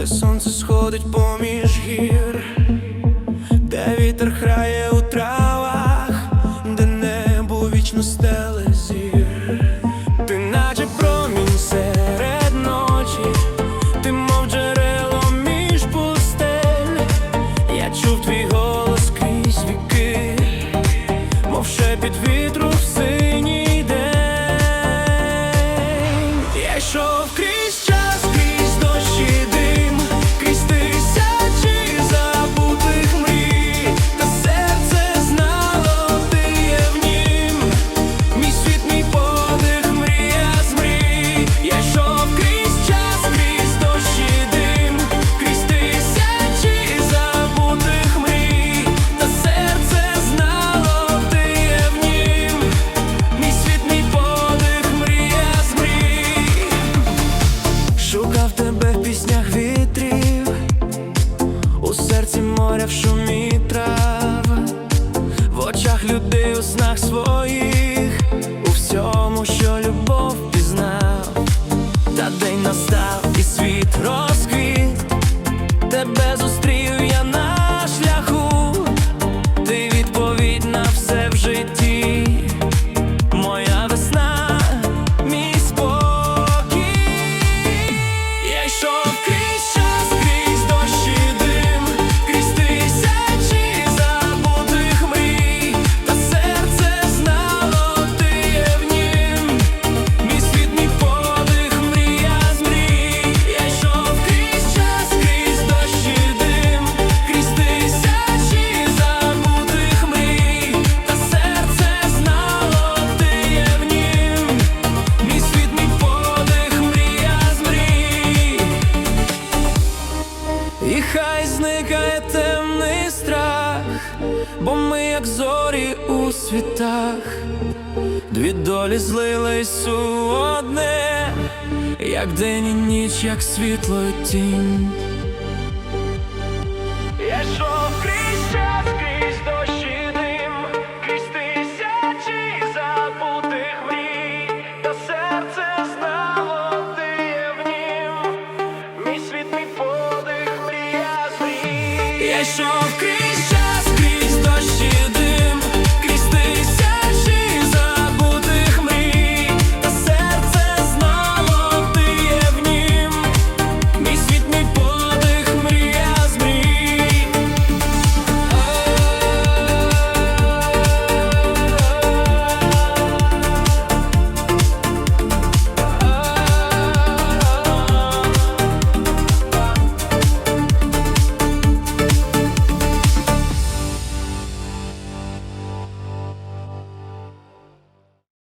де сонце сходить поміж гір, де вітер грає у травах, де небо вічно стеле зір. Ти наче промінь серед ночі, ти мов джерело між пустель. Я чув твій голос крізь віки, мов шепіт вітру в синій день. Я йшов крізь Шукав тебе в піснях вітрів, у серці моря в шумі трав, в очах людей у снах своїх, бо ми, як зорі у світах, дві долі злились у одне, як день і ніч, як світло і тінь. Я йшов крізь час, крізь дощ і дим, крізь тисячі забутих мрій, та серце знало, ти є в нім. Мій світ, мій подих, мрія з. Я йшов